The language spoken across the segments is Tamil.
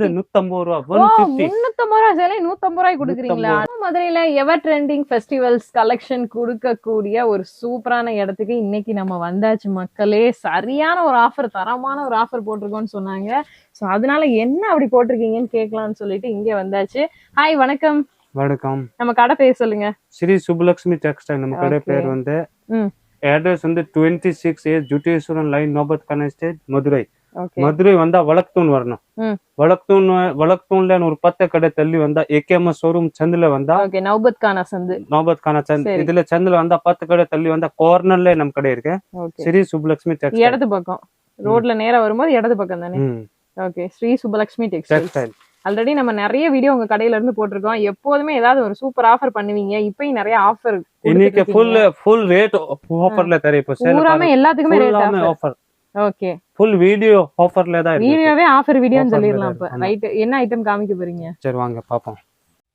வந்து நூத்தம்பது ரூபா முன்னூத்தம்பது ரூபாய் சேலை நூத்தம்பது ரூபாய் கொடுக்குறீங்களா? மதுரையில எவர் ட்ரெண்டிங் ஃபெஸ்டிவல்ஸ் கலெக்ஷன் கொடுக்கக்கூடிய ஒரு சூப்பரான இடத்துக்கு இன்னைக்கு நம்ம வந்தாச்சு மக்களே. சரியான ஒரு ஆஃபர் தரமான ஒரு ஆஃபர் போட்டிருக்கோம்னு சொன்னாங்க. சோ அதனால என்ன அப்படி போட்டிருக்கீங்கன்னு கேட்கலாம்னு சொல்லிட்டு இங்க வந்தாச்சு. ஹாய் வணக்கம். வணக்கம். நம்ம கடை பேர் சொல்லுங்க. ஸ்ரீ சுப்புலட்சுமி டெக்ஸ்டைல் நம்ம கடை. பேர் வந்து அட்ரஸ் வந்து டுவெண்ட்டி சிக்ஸ் ஏ ஜுட்டேஸ்வரன் லைன் நோபத் ஸ்டேட் மதுரை மதுரை வந்தா வழக்தூன் வரணும். ம். வழக்தூன் வழக்தூன்ல ஒரு பத்து கடை தள்ளி வந்தா ஏகேஎம் ஷோரூம் சந்தில வந்தா நௌபத் கானா சந்து. நோபத் கான சந்த். இதுல சந்தில வந்தா பத்து கடை தள்ளி வந்தா கார்னர்ல நம்ம கடை இருக்கு. ஸ்ரீ சுப்புலட்சுமி டெக்ஸ்டைல் இடது பக்கம். ரோட்ல நேரா வரும்போது இடது பக்கம் தானே? Okay Sri Subalakshmi textile already நம்ம நிறைய வீடியோ உங்க கடையில இருந்து போட்டிருக்கோம். எப்போதுமே ஏதாவது ஒரு சூப்பர் ஆஃபர் பண்ணுவீங்க. இப்பயும் நிறைய ஆஃபர் இன்னைக்கு ஃபுல் ஃபுல் ரேட் ஆஃபர்ல தரேன். இப்போ எல்லாத்துக்குமே rate offer okay. Full video ஆஃபர்ல தான் வீடியோவே ஆஃபர் வீடியோன்னு சொல்லிடலாம் இப்ப. ரைட் என்ன ஐட்டம் காமிக்க போறீங்க? சரி வாங்க பாப்போம்.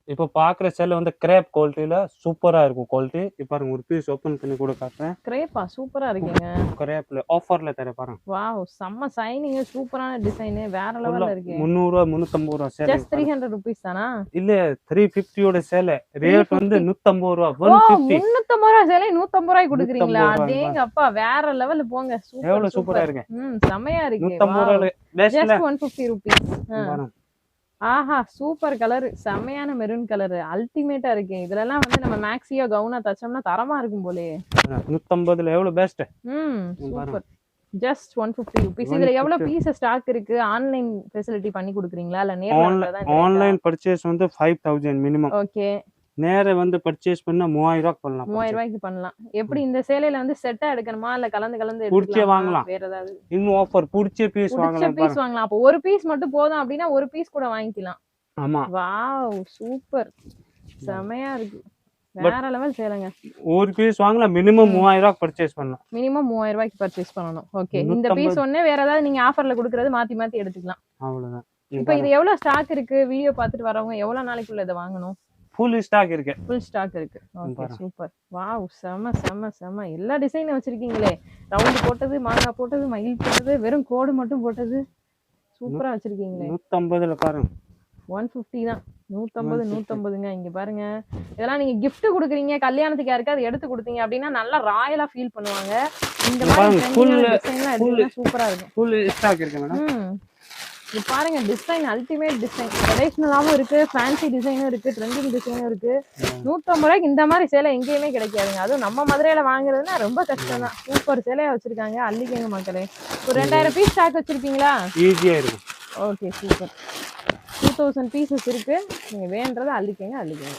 இப்போ பாக்குற செல் வந்து கிரேப் குவாலிட்டியில சூப்பரா இருக்கும் குவாலிட்டி இப்போ பாருங்க ஒரு பீஸ் ஓபன் பண்ணி கூட காட்டுறேன். கிரேப்பா சூப்பரா இருக்கீங்க. கிரேப்ல ஆஃபர்ல தரேன் பாருங்க. வாவ் செம்ம சைனிங் சூப்பரான டிசைன் வேற லெவல்ல இருக்கு. முந்நூறு ரூபா முந்நூத்தம்பது ரூபா சேலை த்ரீ ஹண்ட்ரட் ருபீஸ் தானா? இல்ல த்ரீ பிப்டியோட சேலை ரேட் வந்து நூத்தம்பது ரூபா ஒன் முன்னூத்தம்பது ரூபாய் சேலை நூத்தம்பது ரூபாய் கொடுக்குறீங்களா. 150 ரூபாய். அதேங்க அப்பா வேற லெவல்ல போங்க. எவ்வளவு சூப்பர் சூப்பரா சூப்பர் இருக்கு? ம் செமையா இருக்கு. நூத்தம்பது ரூபா ஒன் பிப்டி ருபீஸ் ஆஹா சூப்பர் கலர். செமையான மெரூன் கலர். அல்டிமேட்டா இருக்கு. இதுல எல்லாம் வந்து நம்ம மேக்ஸியோ கவுனா தச்சோம்னா தரமா இருக்கும் போலே. நூத்தம்பதுல எவ்வளவு பெஸ்ட் ம். Super. Just one fifty rupees இதுல எவ்வளவு பீஸ் ஸ்டாக் இருக்கு? ஆன்லைன் ஃபெசிலிட்டி பண்ணி கொடுக்குறீங்களா? இல்ல நேர்ல ஆன்லைன் பர்ச்சேஸ் வந்து ஃபைவ் தௌசண்ட் மினிமம் ஓகே நேர வந்து பர்ச்சேஸ் பண்ணா மூவாயிரம் ரூபாய் பண்ணலாம் மூவாயிரம் ரூபாய்க்கு பண்ணலாம். எப்படி இந்த சேலையில வந்து செட்டா எடுக்கணுமா? இல்ல கலந்து கலந்து புடிச்சே? வாங்கலாம். வேற ஏதாவது? இன்னும் ஆஃபர் பிடிச்ச பீஸ் வாங்கலாம் பீஸ் வாங்கலாம். அப்போ ஒரு பீஸ் மட்டும் போதும் அப்படின்னா ஒரு பீஸ் கூட வாங்கிக்கலாம். ஆமா. Wow super. செமையா இருக்கு. வேற லெவல் சேலைங்க. ஒரு பீஸ் வாங்கலாம் மினிமம் மூவாயிரம் ரூபாய் பர்ச்சேஸ் பண்ணலாம். மினிமம் மூவாயிரம் ரூபாய்க்கு பர்ச்சேஸ் பண்ணணும். ஓகே இந்த. பீஸ் ஒண்ணே வேற ஏதாவது நீங்க ஆஃபர்ல குடுக்கறது மாத்தி மாத்தி எடுத்துக்கலாம். அவ்வளவுதான். இப்போ இது எவ்வளவு ஸ்டாக் இருக்கு? வீடியோ பார்த்துட்டு வரவங்க எவ்வளவு நாளைக்குள்ள இதை வாங்கணும்? ஃபுல் ஸ்டாக் இருக்கு. ஃபுல் ஸ்டாக் இருக்கு. ஓகே. சூப்பர் வாவ் செம செம செம. எல்லா டிசைனும் வச்சிருக்கீங்களே. ரவுண்ட் போட்டது மாங்காய் போட்டது மயில் போட்டது வெறும் கோடு மட்டும் போட்டது. சூப்பரா வச்சிருக்கீங்களே. நூத்தம்பதுல பாருங்க. ஒன் ஃபிஃப்டி தான். நூத்தம்பது நூத்தம்பதுங்க இங்க பாருங்க. இதெல்லாம் நீங்க gift கொடுக்குறீங்க கல்யாணத்துக்கு யாருக்காவது எடுத்து கொடுத்தீங்க அப்படின்னா நல்லா ராயலா ஃபீல் பண்ணுவாங்க. இந்த மாதிரி சூப்பரா இருக்கும். ஃபுல் ஸ்டாக் இருக்கு மேடம் இது பாருங்க டிசைன் அல்டிமேட் டிசைன் ட்ரெடிஷ்னலாவும் இருக்கு ஃபேன்சி டிசைனும் இருக்கு ட்ரெண்டிங் டிசைனும் இருக்கு. நூற்றம்பது ரூபாய்க்கு இந்த மாதிரி சேலை எங்கேயுமே கிடைக்காதுங்க. அதுவும் நம்ம மதுரையில வாங்குறதுன்னா ரொம்ப கஷ்டம் தான். சூப்பர் சேலையா வச்சிருக்காங்க அள்ளிக்கங்க மக்களே. ஒரு ரெண்டாயிரம் பீஸ் ஸ்டாக் வச்சிருப்பீங்களா ஈஸியா இருக்கும். Okay super two thousand pieces இருக்கு. நீங்க வேண்டதை அள்ளிக்கங்க அள்ளிக்கங்க.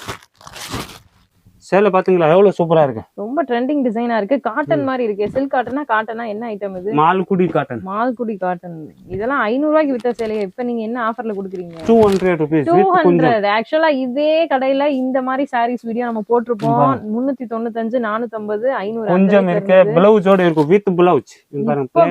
சேலை பாத்தீங்களா? எவ்வளவு சூப்பரா இருக்கு? ரொம்ப ட்ரெண்டிங் டிசைனா இருக்கு. காட்டன் மாதிரி இருக்கு. சில்க் காட்டனா காட்டனா என்ன ஐட்டம் இது? மால்குடி காட்டன் மால்குடி காட்டன் இதெல்லாம் ஐநூறு ரூபாய்க்கு வித்த சேலையை? இப்ப நீங்க என்ன ஆஃபர்ல கொடுக்குறீங்க? Two hundred rupees two hundred ஆக்சுவலா இதே கடையில இந்த மாதிரி சாரீஸ் வீடியோ நம்ம போட்டிருப்போம். முன்னூத்தி தொண்ணூத்தஞ்சு நானூத்தம்பது ஐநூறு கொஞ்சம் இருக்கு. பிளவுஸோட இருக்கும். வித் பிளவுஸ்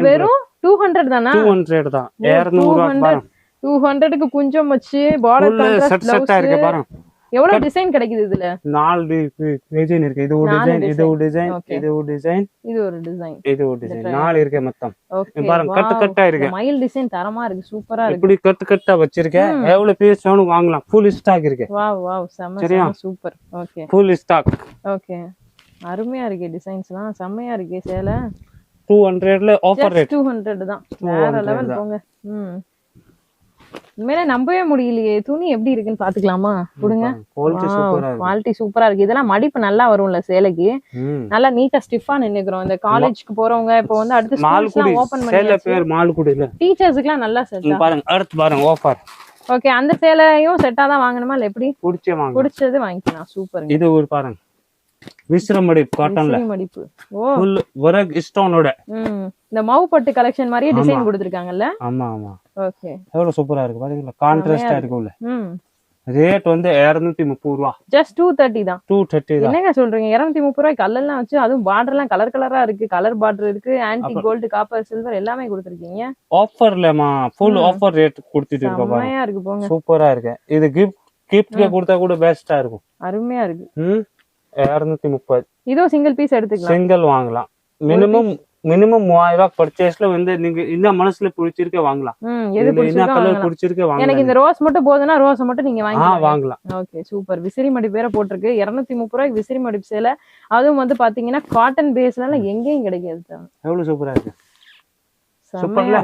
வெறும் டூ ஹண்ட்ரட் தானா? டூ ஹண்ட்ரட் தான். இருநூறு ரூபா 200. பாருங்க. டூ ஹண்ட்ரடுக்கு குஞ்சம் வச்சு பார்டர் செட் செட்டா இருக்கு பாருங்க. எவ்வளவு டிசைன் கிடைக்குது இதுல? நாலு டிசைன் இருக்கு. இது ஒரு டிசைன் இது ஒரு டிசைன். இது ஒரு டிசைன் இது ஒரு டிசைன் இது ஒரு டிசைன் நாலு இருக்கு மொத்தம். பாருங்க கட்டு கட்டா இருக்கு. மயில் டிசைன் தரமா இருக்கு. சூப்பரா இருக்கு. இப்படி கட்டு கட்டா வச்சிருக்கேன் எவ்வளவு பீஸ் வேணும் வாங்கலாம். ஃபுல் ஸ்டாக் இருக்கு. வாவ் வாவ் செம்ம சரியா? செம்ம super okay full stock okay அருமையா இருக்கு டிசைன்ஸ்லாம் செம்மையா இருக்கே சேலை. டூ ஹண்ட்ரட்ல ஆஃபர் ரேட் டூ ஹண்ட்ரட் தான். வேற 200 லெவல். போங்க. ம். உண்மையில நம்பவே முடியலையே. துணி எப்படி இருக்குன்னு பாத்துக்கலாமா? கொடுங்க. குவாலிட்டி சூப்பரா இருக்கு. சூப்பரா இதெல்லாம் மடிப்பு நல்லா வரும்ல சேலைக்கு. நல்லா நீட்டா ஸ்டிஃபா நின்னுக்கிறோம். இந்த காலேஜ்க்கு போறவங்க இப்போ வந்து அடுத்து ஸ்கூல்ஸ்லாம் ஓபன் பண்ணி பேர் டீச்சர்ஸ்க்குலாம் நல்லா செட் பாருங்க. அடுத்து பாருங்க ஆஃபர் ஓகே அந்த சேலையும் செட்டா தான் வாங்கணுமா இல்ல எப்படி? பிடிச்சே வாங்க பிடிச்சது வாங்கிக்கலாம். சூப்பருங்க இது ஒரு பாருங்க. விசிறமடி காட்டன்ல விசிறி மடிப்பு. ஓ. ஃபுல் ஒரக் ஸ்டோனோட இந்த மவு பட்டு கலெக்ஷன் மாதிரியே டிசைன் கொடுத்துருக்காங்கல்ல? ஆமா ஆமா. ஓகே. எவ்வளவு சூப்பரா இருக்கு பாத்தீங்களா கான்ட்ராஸ்டா இருக்குல்ல ம். ரேட் வந்து இருநூத்தி முப்பது ரூபா. ஜஸ்ட் டூ தேர்ட்டி தான். டூ தேர்ட்டி தான். என்னங்க சொல்றீங்க? இருநூத்தி முப்பது ரூபாய் கல்லெல்லாம் வச்சு அதுவும் பார்டர் எல்லாம் கலர் கலரா இருக்கு. கலர் பார்டர் இருக்கு. ஆன்டி கோல்டு காப்பர் சில்வர் எல்லாமே கொடுத்துருக்கீங்க. ஆஃபர்லமா ஃபுல் ஆஃபர் ரேட் கொடுத்துட்டு இருக்க பாருங்க செம்மையா இருக்கு போங்க. சூப்பரா இருக்கு. இது கிஃப்ட் கிஃப்ட்ல கொடுத்தா கூட பெஸ்டா இருக்கும். அருமையா இருக்கு. ம். இருநூத்தி முப்பது. இதுவும் சிங்கிள் பீஸ் எடுத்துக்கலாம். சிங்கிள் வாங்கலாம். மினிமம் மினிமம் மூவாயிரம் ரூபாய் பர்ச்சேஸ்ல வந்து நீங்க என்ன மனசுல பிடிச்சிருக்க வாங்கலாம். என்ன பிடிச்சிருக்கோ கலர் வாங்கலாம். பிடிச்சிருக்க எனக்கு வாங்கலாம் இந்த ரோஸ் மட்டும் போதுன்னா ரோஸை மட்டும் நீங்க ஆ வாங்கி வாங்கலாம். ஓகே சூப்பர் விசிறி மடிப்பு வேற போட்டிருக்கு. இருநூத்தி முப்பது ரூபாய்க்கு விசிறி மடிப்பு சேலை. அதுவும் வந்து பாத்தீங்கன்னா காட்டன் பேஸ்ல எங்கேயும் கிடைக்காது எவ்வளவு சூப்பரா இருக்கு? சூப்பர்ல?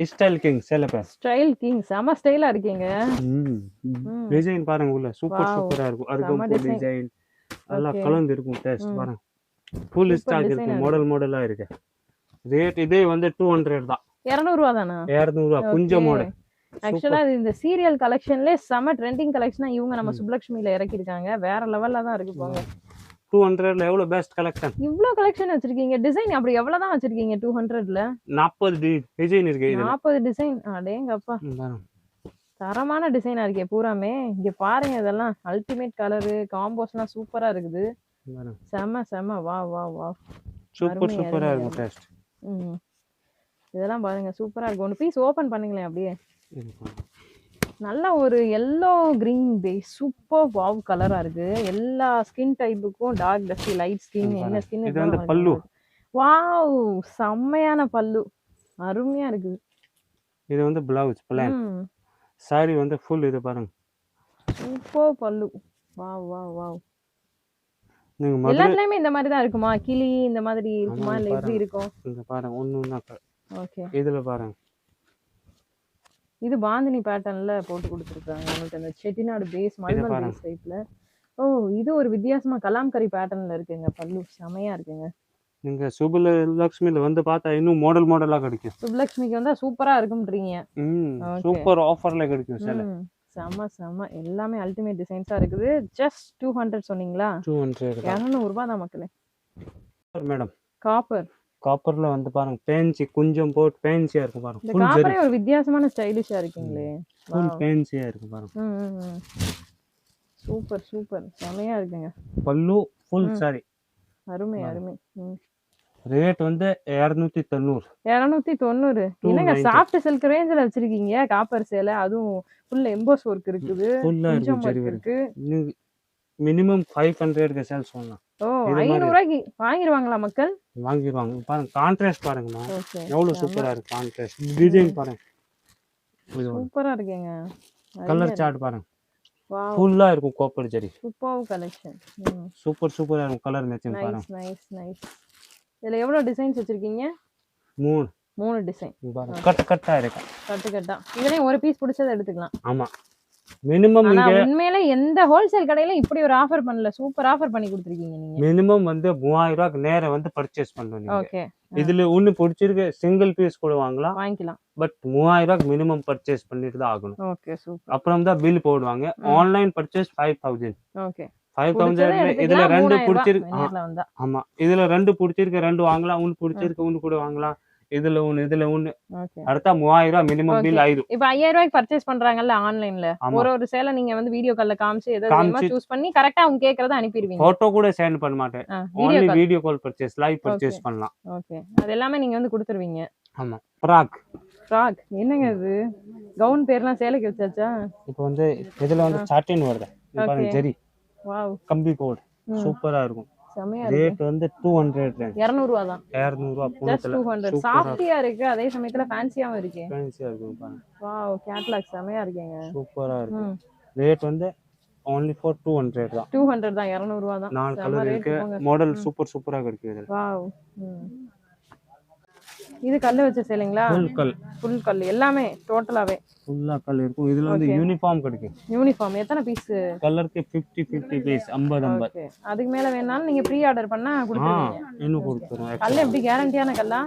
ஸ்டைல் கிங் சேலை பேர். ஸ்டைல் கிங் செம ஸ்டைலா இருக்கீங்க. டிசைன் பாருங்க உள்ள. சூப்பர். சூப்பரா இருக்கும். design. டிசைன் நல்லா. கலந்து இருக்கும். டேஸ்ட். பாருங்க. ஃபுல் ஸ்டாக் இருக்கு. மாடல் மாடலா இருக்கு. ரேட் இதே வந்து டூ ஹண்ட்ரட் தான். இருநூறு ரூபா தானா இரநூறு ரூபா கொஞ்சம் மாடல் ஆக்சுவலா இந்த சீரியல் கலெக்ஷன்ல செம ட்ரெண்டிங் கலெக்ஷனா இவங்க நம்ம ம். சுப்லக்ஷ்மியில இறக்கிருக்காங்க. வேற லெவல்ல தான் இருக்கு போங்க. டூ ஹண்ட்ரட்ல எவ்வளவு பெஸ்ட் கலெக்ஷன் இவ்ளோ கலெக்ஷன் வச்சிருக்கீங்க. டிசைன் அப்படி எவ்வளவு தான் வச்சிருக்கீங்க டூ ஹண்ட்ரட்ல நாற்பது டிசைன் இருக்கு நாற்பது டிசைன் அடேங்கப்பா. தரமான டிசைனா இருக்கே பூராமே. இங்க பாருங்க இதெல்லாம். அல்டிமேட் கலரு காம்போஸ்லாம் சூப்பரா இருக்குது. செம செம. வா வா வா. சூப்பர் சூப்பரா இருக்கும் டேஸ்ட் ம். இதெல்லாம் பாருங்க. சூப்பரா இருக்கு ஒன்று பீஸ் ஓபன் பண்ணுங்களேன் அப்படியே. நல்ல ஒரு yellow green base super wow கலரா இருக்கு. எல்லா ஸ்கின் டைப்புக்கும் டார்க் டஸ்டி லைட் ஸ்கின் என்ன. ஸ்கின் இது வந்து பல்லு. வாவ் செம்மையான பல்லு. அருமையா இருக்குது இது வந்து பிளவுஸ் பிளான் சாரி வந்து ஃபுல் இது பாருங்க. சூப்பர் பல்லு. வாவ் வாவ் வாவ் எல்லாத்துலயுமே இந்த மாதிரி தான் இருக்குமா? கிளி இந்த மாதிரி இருக்குமா? இல்ல எப்படி. இருக்கும்? இங்க பாருங்க ஒண்ணு ஓகே. இதுல பாருங்க. இது பாந்தினி பேட்டர்ன்ல போட்டு கொடுத்துருக்காங்க. உங்களுக்கு அந்த செட்டிநாடு பேஸ் மல்மல். பேஸ் டைப்ல ஓ இது ஒரு வித்தியாசமா கலாம்கரி பேட்டர்ன்ல இருக்குங்க. பல்லு செமையா இருக்குங்க. நீங்க சுபல லக்ஷ்மியில வந்து பார்த்தா இன்னும் மாடல் மாடலா கிடைக்கும். சுப்லக்ஷ்மிக்கு வந்தா சூப்பரா இருக்கும்ன்றீங்க. சூப்பர் ஆஃபர்ல கிடைக்கும் சில. ம், செம செம. எல்லாமே அல்டிமேட் டிசைன்ஸா இருக்குது. ஜஸ்ட் டூ ஹண்ட்ரட் சொன்னீங்களா? டூ ஹண்ட்ரட் இரநூறு ரூபாய் தான் மக்களே. மேடம் காப்பர் காப்பர்ல வந்து பாருங்க பேன்சி கொஞ்சம் போட்டு பேன்சியா இருக்கும் பாருங்க. இந்த காப்பரே ஒரு வித்தியாசமான ஸ்டைலிஷா இருக்கீங்களே. ஃபுல் பேன்சியா இருக்கு பாருங்க. சூப்பர் சூப்பர் செமையா இருக்குங்க. பல்லு ஃபுல். சாரி அருமை அருமை. ரேட் வந்து இரநூத்தி தொண்ணூறு இருநூத்தி தொண்ணூறு என்னங்க. சாஃப்ட் சில்க் ரேஞ்சில் வச்சிருக்கீங்க? காப்பர் சேலை. அதுவும் ஃபுல் எம்போஸ் ஒர்க் இருக்குது. கொஞ்சம் இருக்கு. மினிமம் ஃபைவ் ஹண்ட்ரட்க்கு சேல்ஸ் பண்ணலாம் ஓ இது மாதிரி. ஐநூறு ரூபாய்க்கு வாங்கிடுவாங்களா மக்கள்? வாங்கிடுவாங்க பாருங்க கான்ட்ராஸ்ட் பாருங்கம்மா. ஓகே எவ்வளவு சூப்பரா இருக்கு கான்ட்ராஸ்ட் டிசைன் பாருங்க. இது சூப்பரா இருக்குங்க. கலர் சார்ட் பாருங்க. ஃபுல்லா இருக்கும் copper zari. Super collection super சூப்பரா இருக்கும். கலர் மேட்சிங் பாருங்க. நைஸ் நைஸ் நைஸ் இதுல எவ்வளவு டிசைன்ஸ் வச்சிருக்கீங்க? மூணு. மூணு டிசைன் கட்டு கட்டா இருக்கு. கட்டு கட்டா இதுலயும் ஒரு பீஸ் பிடிச்சதை எடுத்துக்கலாம். ஆமா. மினிமம் உண்மையில எந்த ஹோல்சேல் கடையில இப்படி ஒரு ஆஃபர் பண்ணல. சூப்பர் ஆஃபர் பண்ணி கொடுத்துருக்கீங்க நீங்க. மினிமம் வந்து மூவாயிரம் ரூபாய்க்கு நேரம் வந்து பர்ச்சேஸ் பண்ணணும் நீங்க. ஓகே இதுல ஒண்ணு பிடிச்சிருக்கு சிங்கிள் பீஸ் கூட வாங்கலாம். வாங்கிக்கலாம். பட் மூவாயிரம் ரூபாய்க்கு மினிமம் பர்ச்சேஸ் பண்ணிட்டு தான் ஆகணும். ஓகே சூப்பர் அப்புறம் தான் பில் போடுவாங்க online purchase five thousand okay five thousand இதுல ரெண்டு பிடிச்சிருக்கு ஆமா. இதுல ரெண்டு பிடிச்சிருக்கு ரெண்டு வாங்கலாம் ஒன்னு பிடிச்சிருக்கு ஒன்னு கூட வாங்கலாம். இதுல ஒண்ணு இதுல ஒண்ணு அடுத்தா மூவாயிரம் ரூபாய் மினிமம். பில் ஆயிரும். இப்ப ஐயாயிரம் ரூபாய்க்கு பர்ச்சேஸ் பண்றாங்கல்ல ஆன்லைன்ல. ஒரு ஒரு சேலை நீங்க வந்து வீடியோ கால்ல காமிச்சு எதாவது சூஸ் பண்ணி கரெக்டா அவங்க கேக்குறத அனுப்பிடுவீங்க. போட்டோ கூட சென்ட் பண்ண மாட்டேன். Video only call video call purchase live purchase. பண்ணலாம். ஓகே அது எல்லாமே நீங்க வந்து கொடுத்துருவீங்க. ஆமா. ஃப்ராக் ஃப்ராக் என்னங்க இது? கவுன் பேர்லாம் சேலைக்கு வச்சாச்சா? இப்போ வந்து இதுல வந்து சாட்டின் வருது. ஜெரி. கம்பி கோட். சூப்பரா இருக்கும். செமையா இருக்கு. ரேட் வந்து டூ ஹண்ட்ரட் இருநூறு ரூபா தான் இரநூறு ரூபா ஜஸ்ட் பூனத்துல சாஃப்டியா இருக்கு. அதே சமயத்துல ஃபேன்சியாவும் இருக்கு. ஃபேன்சியா பாருங்க. வாவ் கேட்லாக் செமையா இருக்கீங்க. சூப்பரா இருக்கும் ம். ரேட் வந்து only ஃபார் டூ ஹண்ட்ரட் தான். டூ ஹண்ட்ரட் தான் இருநூறு ரூபா தான் நாலு கலர் இருக்கு. மாடல் சூப்பர் சூப்பரா கிடைக்கும் இதுல வாவ். இது கல்லு வச்ச சேலைங்களா? ஃபுல் கல். ஃபுல் கல். எல்லாமே டோட்டலாவே ஃபுல்லா கல் இருக்கும். இதுல வந்து. யூனிஃபார்ம் கிடைக்கும். யூனிஃபார்ம் எத்தனை பீஸ் கலருக்கு ஃபிஃப்டி ஃபிஃப்டி பீஸ் ஐம்பது ஐம்பது. ஓகே அதுக்கு மேல வேணாலும் நீங்க ப்ரீ ஆர்டர் பண்ணா கொடுத்துருவீங்க. இன்னும் கொடுத்துரும் கல் எப்படி? கேரண்டியான கல்லா?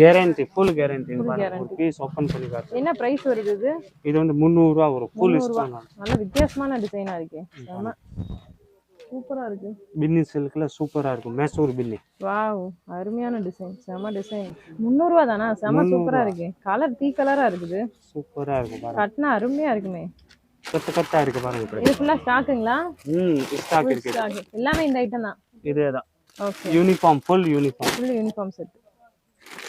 கேரண்டி ஃபுல் கேரண்டி ஒரு. பீஸ் ஓப்பன் பண்ணி காட்டு என்ன பிரைஸ் வருது இது? இது வந்து முந்நூறுரூவா வரும். ஃபுல். இஷ்டம் நல்ல வித்தியாசமான டிசைனா இருக்கு. செம. சூப்பரா இருக்கு. பின்னி சில்க்ல சூப்பரா இருக்கும். மேசூர் பின்னி. வாவ் அருமையான டிசைன் செம டிசைன் முந்நூறுவா தானா? செம முந்நூறு சூப்பரா இருக்கு. கலர் டீ கலரா இருக்குது. சூப்பரா இருக்கும் பாருங்க. கட்டினா அருமையா இருக்குமே. கட்டு கட்டா இருக்கு பாருங்க இது ஃபுல்லா ஸ்டாக்குங்களா ம் ஸ்டாக் இருக்கு. எல்லாமே இந்த ஐட்டம் தான். இதே தான் okay uniform full uniform full uniform set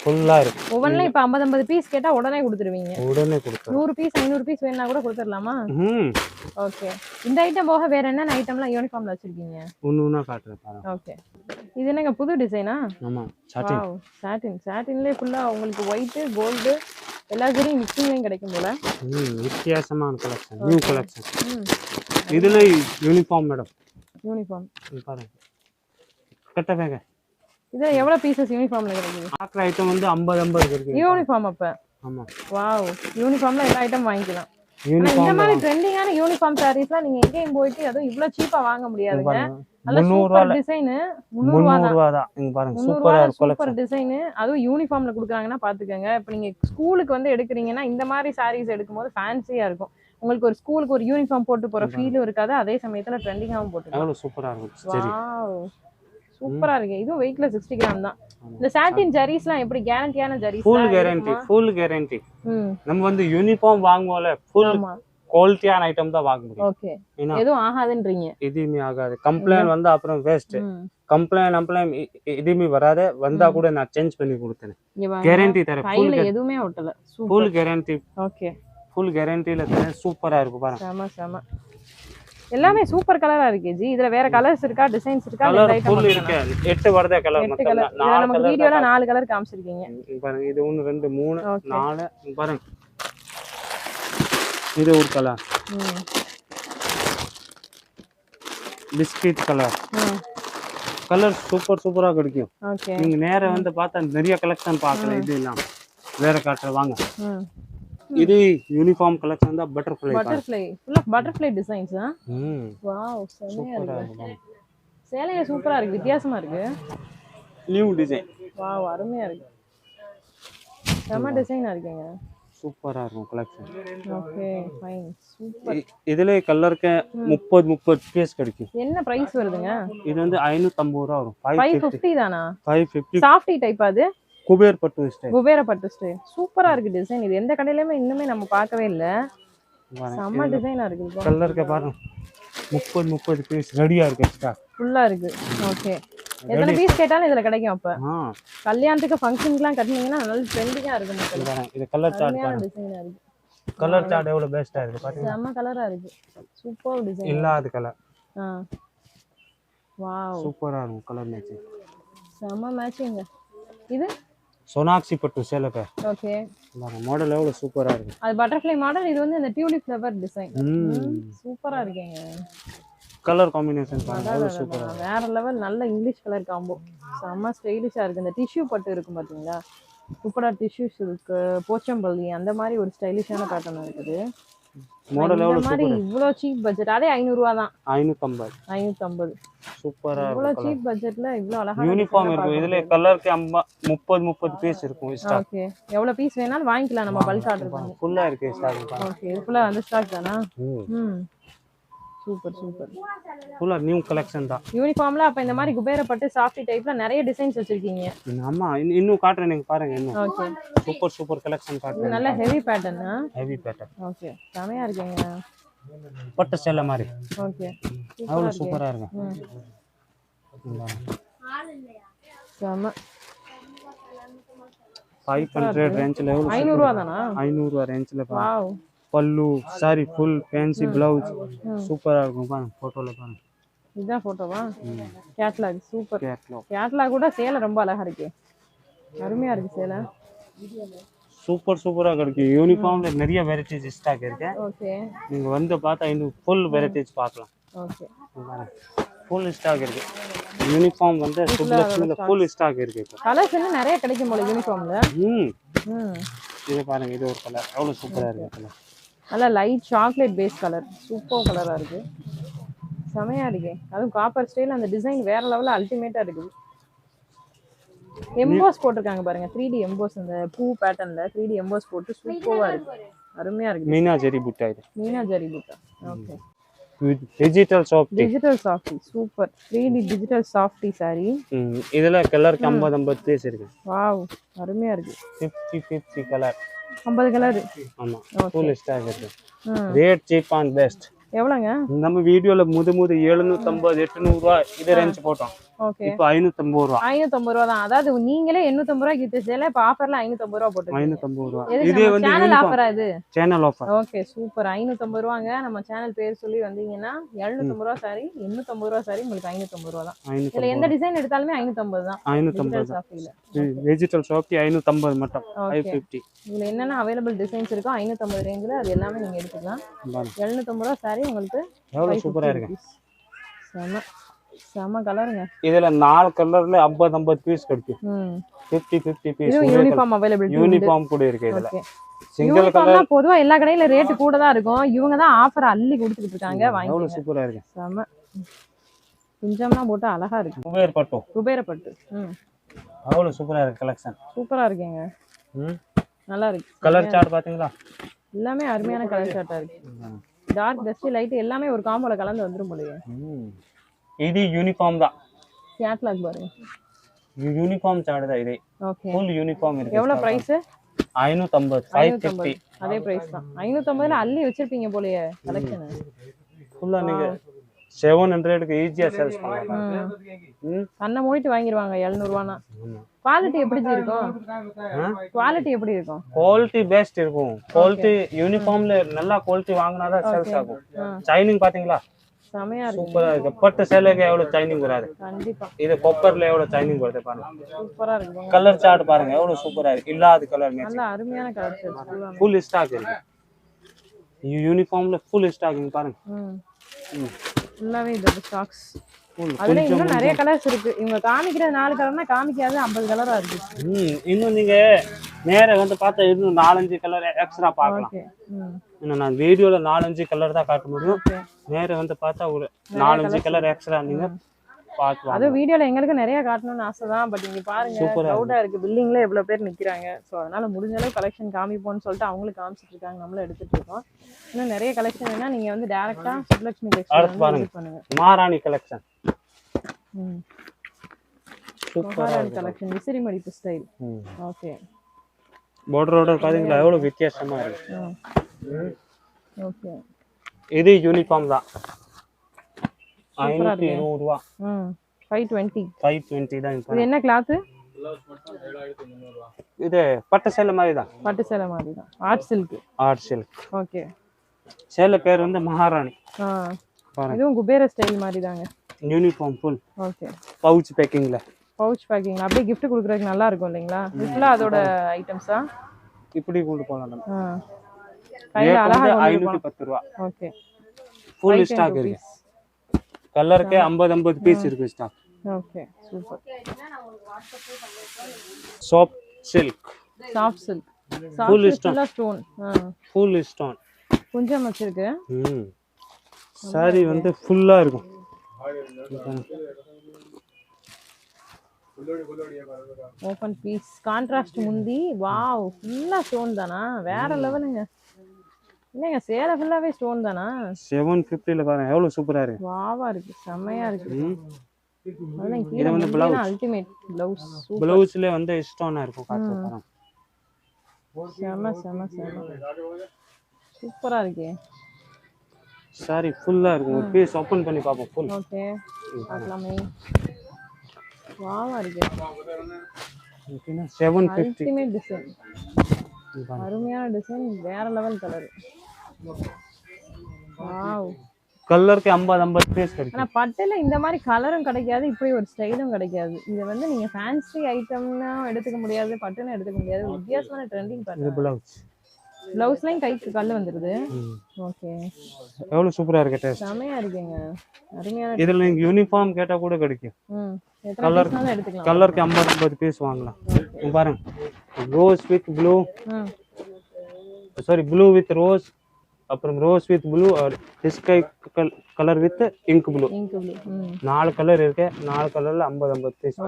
ஃபுல்லா இருக்கு. ஒவ்வொன்றுல இப்ப ஐம்பது ஐம்பது பீஸ் கேட்டா உடனே கொடுத்துருவீங்க. உடனே கொடுத்துரும் நூறு பீஸ் ஐநூறு பீஸ் வேணா கூட கொடுத்துடலாமா ம். ஓகே இந்த ஐட்டம் போக வேற என்னென்ன ஐட்டம்லாம் யூனிஃபார்ம்ல வச்சிருக்கீங்க? ஒன்று ஒன்றா காட்டுறேன் ஓகே இது என்னங்க புது டிசைனா ஆமா சாட்டின் சாட்டின் சாட்டின்லேயே ஃபுல்லா உங்களுக்கு ஒயிட் கோல்டு எல்லா சரியும் மிக்சிங்லையும் கிடைக்கும் போல. ம் வித்தியாசமான கலெக்ஷன் நியூ கலெக்ஷன் இதுல யூனிஃபார்ம் மேடம் யூனிஃபார்ம் பாருங்க. கட்ட வேங்க இது எவ்வளவு பீசஸ் யூனிஃபார்ம்ல கிடைக்குது? பார்க்குற ஐட்டம் வந்து ஐம்பது ஐம்பது இருக்கு யூனிஃபார்ம் அப்ப? ஆமா. வாவ் யூனிஃபார்ம்ல எல்லா ஐட்டம் வாங்கிக்கலாம். இந்த மாதிரி ட்ரெண்டிங்கான யூனிஃபார்ம் சாரீஸ்லாம் நீங்க எங்கேயும் போயிட்டு அதுவும் இவ்வளவு சீப்பா வாங்க முடியாதுங்க. அதுவும் யூனிஃபார்ம்ல கொடுக்குறாங்கன்னா பாத்துக்கோங்க. இப்ப நீங்க ஸ்கூலுக்கு வந்து எடுக்கிறீங்கன்னா இந்த மாதிரி சாரீஸ் எடுக்கும்போது ஃபேன்சியா இருக்கும். உங்களுக்கு ஒரு ஸ்கூலுக்கு ஒரு யூனிஃபார்ம் போட்டு போற ஃபீலும் இருக்காது. அதே சமயத்துல ட்ரெண்டிங்காவும் எவ்வளவு சூப்பரா இருக்கும். சூப்பரா இருக்கு. இதுவும் வெயிட்ல சிக்ஸ்டி கிராம் தான். இந்த சாட்டின் ஜரீஸ்லாம் எப்படி கேரண்டியான zaris full guarantee full guarantee நம்ம வந்து யூனிஃபார்ம் வாங்குவோம்ல ஃபுல் குவாலிட்டியான ஐட்டம் தான் வாங்க முடியும். ஓகே. எதுவும் ஆகாதுன்றீங்க. எதுவுமே ஆகாது. கம்ப்ளைண்ட் வந்து அப்புறம் வேஸ்ட் கம்ப்ளைண்ட் கம்ப்ளைண்ட் எதுவுமே வராது. வந்தா கூட நான் சேஞ்ச் பண்ணி கொடுத்தேன். கேரண்டி தரேன். ஃபுல் எதுவுமே ஒட்டல. Full guarantee okay. ஃபுல் கேரண்டில தரேன். சூப்பரா இருக்கும் பாருங்க. செம செம. எல்லாமே சூப்பர் கலரா இருக்கு ஜி. இதுல வேற கலர்ஸ் இருக்கா டிசைன்ஸ் இருக்கா கலர்? இருக்கு? எட்டு வரதே கலர் மொத்தம் நாலு நமக்கு வீடியோல நாலு கலர் காமிச்சிருக்கீங்க. பாருங்க இது ஒன்று ரெண்டு மூணு Okay. நாலு. இங்க பாருங்க. இது ஒரு colour biscuit colour colour super சூப்பரா கிடைக்கும். ஓகே நீங்க நேரா வந்து பார்த்தா நிறைய கலெக்ஷன் பார்க்கல இது இல்லாம. வேற காட்டுற வாங்க. இது யூனிஃபார்ம் கலெக்ஷன் தான் பட்டர்ஃப்ளை பட்டர்ஃப்ளை ஃபுல்லா பட்டர்ஃப்ளை டிசைன்ஸ் ம். வாவ் செமையா சூப்பரா இருக்கு. சேலைய சூப்பரா இருக்கு வித்தியாசமா இருக்கு? நியூ டிசைன் வாவ் அருமையா இருக்கு. செம டிசைனா இருக்குங்க. சூப்பரா இருக்கும் கலெக்ஷன் ஓகே ஃபைன் சூப்பர் இதுல கலருக்கு முப்பது முப்பது பீஸ் கிடைக்கும். என்ன பிரைஸ் வருதுங்க? இது வந்து ஐநூத்தம்பது ரூபா வரும். ஃபைவ் ஃபைவ் ஃபிஃப்டி ஃபிஃப்டி தானா ஃபைவ் ஃபிஃப்டி சாஃப்டி டைப் அது? குபேர் பட்டு ஸ்டைல். குபேர பட்டு ஸ்டைல். சூப்பரா இருக்கு டிசைன் இது எந்த கடையிலுமே இன்னுமே நம்ம பார்க்கவே இல்ல. செம்ம டிசைனா இருக்கு இப்போ கலருக்கு பாருங்க. முப்பது முப்பது பீஸ் ரெடியா இருக்கு எக்ஸ்ட்ரா ஃபுல்லா இருக்கு. ஓகே எத்தனை பீஸ் கேட்டாலும் இதுல கிடைக்கும் அப்ப. கல்யாணத்துக்கு ஃபங்க்ஷனுக்குலாம் கட்டினீங்கன்னா நல்ல ட்ரெண்டிங்கா இருக்கும் மக்கள் இது கலர் சார்ட் பாருங்க. டிசைனா இருக்கு. கலர் சார்ட் எவ்வளவு பெஸ்டா இருக்கு பாத்தீங்களா? செம்ம கலரா இருக்கு. சூப்பர் டிசைன் இல்லாத கலர் ஆ. வாவ் சூப்பரா இருக்கும் கலர் மேட்சிங் செம்ம மேட்சிங்க இது? சோனாக்சி பட்டு சேலை பேர் ஓகே மாடல் எவ்வளவு சூப்பரா இருக்கு. அது பட்டர்ஃப்ளை மாடல் இது வந்து இந்த டியூலிப் ஃப்ளவர் டிசைன் சூப்பரா இருக்கீங்க. கலர் காம்பினேஷன் பாருங்க எவ்வளவு சூப்பரா வேற லெவல் நல்ல இங்கிலீஷ் கலர் காம்போ செம்ம ஸ்டைலிஷா இருக்கு. இந்த டிஷ்யூ பட்டு இருக்கும் பாத்தீங்களா? சூப்பரா டிஷ்யூஸ் இருக்கு போச்சம்பள்ளி அந்த மாதிரி ஒரு ஸ்டைலிஷான பேட்டர்ன் இருக்குது. மாடல் எவ்வளவு மாதிரி இவ்வளோ சீப் பட்ஜெட் அதே ஐநூறுரூவா தான். ஐநூத்தம்பது. ஐநூற்றம்பது சூப்பரா இவ்வளோ இருக்கும் சீப் பட்ஜெட்ல இவ்வளோ அழகா யூனிஃபார்ம் இருக்கும். இதுல கலருக்கு அம்பா முப்பது முப்பது பீஸ் இருக்கும் ஸ்டாக் ஓகே. எவ்வளோ பீஸ் வேணாலும் வாங்கிக்கலாம். நம்ம பல்க் ஆர்டர் பண்ணி. ஃபுல்லா இருக்கு ஸ்டாக் ஓகே இது ஃபுல்லாக அந்த ஸ்டாக் தானா? ம். Super super. ஃபுல்லா நியூ கலெக்ஷன் தான். யூனிஃபார்ம்ல அப்ப இந்த மாதிரி குபேரப்பட்டு சாஃப்டி டைப்ல நிறைய டிசைன்ஸ் வச்சிருக்கீங்க. ஆமா இன்னும் காட்டுறேன் நீங்க பாருங்க இன்னும். ஓகே சூப்பர் சூப்பர் கலெக்ஷன் காட்டுறேன் நல்ல ஹெவி பேட்டர்னா ஹெவி பேட்டர் ஓகே செமையா இருக்கீங்க. பட்டு சேலை மாதிரி. ஓகே அவ்வளவு சூப்பரா இந்தாங்க. செம. ஃபைவ் ஹண்ட்ரட் ரேஞ்சில் எவ்வளோ ஐநூறுரூவா தானா? ஐநூறுரூவா ரேஞ்சில் வாவ் பல்லு சாரி ஃபுல் ஃபேன்சி பிளவுஸ் சூப்பராக இருக்கும் பாருங்க ஃபோட்டோவில் பாருங்க. இதுதான் போட்டோவா கேட்லாக் சூப்பர் கேட்லாக் கேட்லாக் கூட சேலை ரொம்ப அழகா இருக்கு. அருமையா இருக்கு சேலை. சூப்பர் சூப்பராக கிடைக்கும் யூனிஃபார்மில் நிறைய வெரைட்டிஸ் ஸ்டாக் இருக்கு. ஓகே நீங்கள் வந்து பார்த்தா இன்னும் ஃபுல் வெரைட்டிஸ் பார்க்கலாம். ஓகே ஃபுல் ஸ்டாக் இருக்கு. யூனிஃபார்ம் வந்து சுப்லக்ஷ்மியில் ஃபுல் ஸ்டாக் இருக்கு இப்போ. கலர்ஸ் இன்னும் நிறைய கிடைக்கும் போல யூனிஃபார்ம்ல ம். ம். இது பாருங்க இது ஒரு கலர் எவ்வளோ சூப்பராக இருக்கு கலர் நல்ல light chocolate base colour super கலரா இருக்கு. செமையா இருக்கு. அதுவும் காப்பர் ஸ்டைல் அந்த டிசைன் வேற லெவல்ல அல்டிமேட்டா இருக்குது. எம்போஸ் போட்டிருக்காங்க பாருங்க. த்ரீ டி எம்போஸ் அந்த பூ பேட்டர்ன்ல த்ரீ டி எம்போஸ் போட்டு சூப்பரா இருக்கு. அருமையா இருக்கு. மீனா ஜெரி புட்டா இது மீனா ஜரி புட்டா okay digital shop digital softy super three D digital softy sari இதில் ஐம்பது ஐம்பது பீஸ் இருக்கு. வாவ் அருமையா இருக்கு. ஃபிஃப்டி ஃபிஃப்டி கலர் ஐம்பது கலர். ஆமாம் ஃபுல் ஸ்டாக் இருக்கு ரேட் சீப் அண்ட் பெஸ்ட் எவ்வளோங்க? நம்ம வீடியோல முது முது எழுநூத்தம்பது எட்நூறுவா இது ரேஞ்ச் போட்டோம். இப்போ ஐநூத்தம்பது ரூபா. ஐநூத்தம்பது ரூபா தான். அதாவது நீங்களே எண்ணூத்தம்பது ரூபாய்க்கு வித்து சேல இப்ப ஆஃபர்ல ஐநூத்தம்பது ரூபா போட்டு ஐநூத்தம்பது ரூபா. எதுக்கு இதே வந்து சேனல் ஆஃபரா இது? சேனல் ஆஃபர் ஓகே சூப்பர் ஐநூத்தம்பது ரூபாங்க. நம்ம சேனல் பேர் சொல்லி வந்தீங்கன்னா எழுநூத்தம்பது ரூபா சாரி எண்ணூத்தம்பது ரூபா சாரி உங்களுக்கு ஐநூத்தம்பது ரூபா தான். இதுல எந்த டிசைன் எடுத்தாலுமே ஐநூத்தம்பது தான். ஐநூத்தம்பது டிஜிட்டல் சாஃப்ட்ல வெஜிடல் ஷாப்க்கு ஐநூத்தம்பது மட்டும். ஃபைவ் ஓகே ஃபிஃப்டி இதுல என்னென்ன அவைலபிள் டிசைன்ஸ் இருக்கோ ஐநூத்தம்பது ரேஞ்சில் அது எல்லாமே நீங்க எடுத்துக்கலாம். எழுநூத்தம்பது ரூபா சாரி உங்களுக்கு எவ்வளோ 550 சூப்பரா இருக்கு. செம. செம கலருங்க. இதுல நாலு கலர்ல ஐம்பது ஐம்பது பீஸ் கிடைக்கும் fifty fifty piece uniform availability uniform கூட இருக்கு இதுல. சிங்கிள் கலர் பொதுவா எல்லா கடையில ரேட் கூட தான் இருக்கும். இவங்க தான் ஆஃபர் அள்ளி கொடுத்துட்டு இருக்காங்க. எவ்வளவு வாங்கிக்கோங்க. சூப்பரா இருக்கு. செம. குஞ்சம்லாம் போட்டு அழகா இருக்கு. குபேர் பட்டும் குபேரப்பட்டு ம். அவ்வளவு சூப்பரா இருக்கு கலெக்ஷன் சூப்பரா இருக்குங்க. நல்லா இருக்கு. கலர் சார்ட் பாத்தீங்களா? எல்லாமே அருமையான கலர் ஷர்ட்டா இருக்கு. டார்க் டஸ்ட் லைட் எல்லாமே ஒரு காம்போல கலந்து வந்துரும் போலயே. இது யூனிஃபார்ம் தான். கேட்லாக் பாருங்க. யூனிஃபார்ம் சார்ட் தான் இது. ஓகே ஃபுல் யூனிஃபார்ம் இருக்கு. எவ்வளவு பிரைஸ் ஐநூத்தம்பது ஃபைவ் ஃபிஃப்டி அதே பிரைஸ் தான். ஐநூத்தம்பதுல அள்ளி வச்சிருப்பீங்க போலயே கலெக்ஷன் ஃபுல்லா நீங்க செவன் ஹண்ட்ரடுக்கு ஈஸியா சேல்ஸ் பண்ணலாம். கண்ணை மூடிட்டு வாங்கிடுவாங்க எழுநூறுவானா. குவாலிட்டி எப்படி இருக்கும்? குவாலிட்டி எப்படி இருக்கும்? குவாலிட்டி பெஸ்ட் இருக்கும். குவாலிட்டி யூனிஃபார்ம்ல நல்லா குவாலிட்டி வாங்கினாதான் சேல்ஸ் ஆகும். சைனிங் பாத்தீங்களா செமையா இருக்கு. சூப்பரா இருக்கு. பட்டு சேலைக்கு எவ்வளவு சைனிங் வராது. கண்டிப்பா. இது கொப்பர்ல எவ்வளவு சைனிங் வருது பாருங்க. சூப்பரா இருக்கு. கலர் சார்ட் பாருங்க. எவ்வளவு சூப்பரா இருக்கு. இல்லாத கலர் நல்ல அருமையான கலர் ஃபுல் ஸ்டாக் இருக்கு. யூனிஃபார்ம்ல ஃபுல் ஸ்டாக் பாருங்க. ஃபுல்லாவே இது ஸ்டாக்ஸ். அதுல இன்னும் நிறைய கலர்ஸ் இருக்கு. இவங்க காமிக்கிற நாலு கலர்னா காமிக்காது ஐம்பது கலரா இருக்கு. இன்னும் நீங்க நேரா வந்து பார்த்தா இன்னும் நாலஞ்சு கலர் எக்ஸ்ட்ரா பார்க்கலாம். இன்னும் நான் வீடியோல நாலஞ்சு கலர் தான் காட்ட முடியும். ஓகே நேரா வந்து பார்த்தா ஒரு நாலஞ்சு கலர் எக்ஸ்ட்ரா நீங்க பார்த்து அது வீடியோல எங்களுக்கு நிறைய காட்டணும்னு ஆசை தான் பட் இங்க பாருங்க Super ஆ க்ரௌடா இருக்கு. பில்டிங்ல எவ்வளவு பேர் நிக்கிறாங்க. சோ அதனால முடிஞ்ச அளவு கலெக்ஷன் காமிப்போம்னு சொல்லிட்டு அவங்களும் காமிச்சிட்டு இருக்காங்க. நம்மளும் எடுத்துட்டு இருக்கோம். இன்னும் நிறைய கலெக்ஷன் வேணா நீங்க வந்து டைரக்டா சுப்லட்சுமி. விசிட் பண்ணுங்க. மாராணி கலெக்ஷன் ம். கலெக்ஷன் விசிறி மடிப்பு ஸ்டைல் ஓகே பார்டரோட பாத்தீங்களா? எவ்வளவு வித்தியாசமா இருக்கு. ஓகே இது யூனிஃபார்ம் தான். ஐநூத்தி இருபது ரூபா. ம் ஃபைவ் டுவெண்ட்டி ஃபைவ் டுவெண்ட்டி தான். இது என்ன கிளாத்து இது பட்டு சேலை மாதிரி தான். பட்டு சேலை மாதிரி தான். Art silk art silk okay சேலை பேர் வந்து மகாராணி. இதுவும் குபேர ஸ்டைல் மாதிரி தாங்க. யூனிஃபார்ம் ஃபுல் ஓகே பவுச் பேக்கிங்ல பவுச் பேக்கிங் அப்படியே gift கொடுக்குறதுக்கு நல்லா இருக்கும் இல்லைங்களா ஃபுல்லாக அதோட ஐட்டம்ஸா இப்படி கொண்டு போகலாம் நம்ம. கையில் அழகா ஐநூத்தி பத்து ரூபா. ஓகே ஃபுல் ஸ்டாக் இருக்கு. கலருக்கே ஐம்பது ஐம்பது பீஸ் இருக்கு stock okay super soft silk soft silk ஃபுல்லாக ஸ்டோன் ஆ. ஃபுல் ஸ்டோன் குஞ்சம் வச்சிருக்கு. ம். சாரி வந்து ஃபுல்லா இருக்கும். ஓப்பன் பீஸ் கான்ட்ராஸ்ட் முந்தி. வாவ் ஃபுல்லாக ஸ்டோன் தானா? வேற லெவலுங்க இல்லைங்க சேலை ஃபுல்லாவே ஸ்டோன் தானா? செவன் ஃபிஃப்டியில் பாருங்க எவ்வளோ சூப்பரா இருக்கு. வாவா இருக்கு செம்மையா இருக்கு. கீழே வந்து முந்தினா அல்டிமேட் ப்ளவுஸ் ப்ளவுஸ்ல வந்து ஸ்டோனா இருக்கும் காத்து பாருங்க செம செம செம. சூப்பரா இருக்கே. சாரி ஃபுல்லா இருக்கும். ஒரு பீஸ் ஓப்பன் பண்ணி பார்ப்போம் ஃபுல் ஓகே பார்க்கலாமே. வாவா இருக்கே செவன் அல்டிமேட் டிசைன் அருமையான டிசைன் வேற லெவல் கலர் வாவ். கலருக்கு ஐம்பது ஐம்பது பீஸ் கிடைக்கும். ஆனா பட்டுல இந்த மாதிரி கலரும் கிடைக்காது இப்படி ஒரு ஸ்டைலும் கிடைக்காது. இது வந்து நீங்க ஃபேன்சி ஐட்டம்னா எடுத்துக்க முடியாது பட்டுன்னு எடுத்துக்க முடியாது. வித்தியாசமான ட்ரெண்டிங் பட்டு. பிளவுஸ் பிளவுஸ்லயும் கைக்கு கல் வந்துருது. ஓகே எவ்வளோ சூப்பரா இருக்கு டேஸ்ட் செமையா இருக்குங்க. அருமையான இதுல நீங்க யூனிஃபார்ம் கேட்டா கூட கிடைக்கும். எடுத்துக்கலாம். கலருக்கு ஐம்பது ஐம்பது பீஸ் வாங்கலாம். பாருங்க. Rose with blue sari blue with rose அப்புறம் rose with blue sky colour with ink blue நாலு கலர் இருக்கு. நாலு கலர்ல ஐம்பது ஐம்பது பீஸ்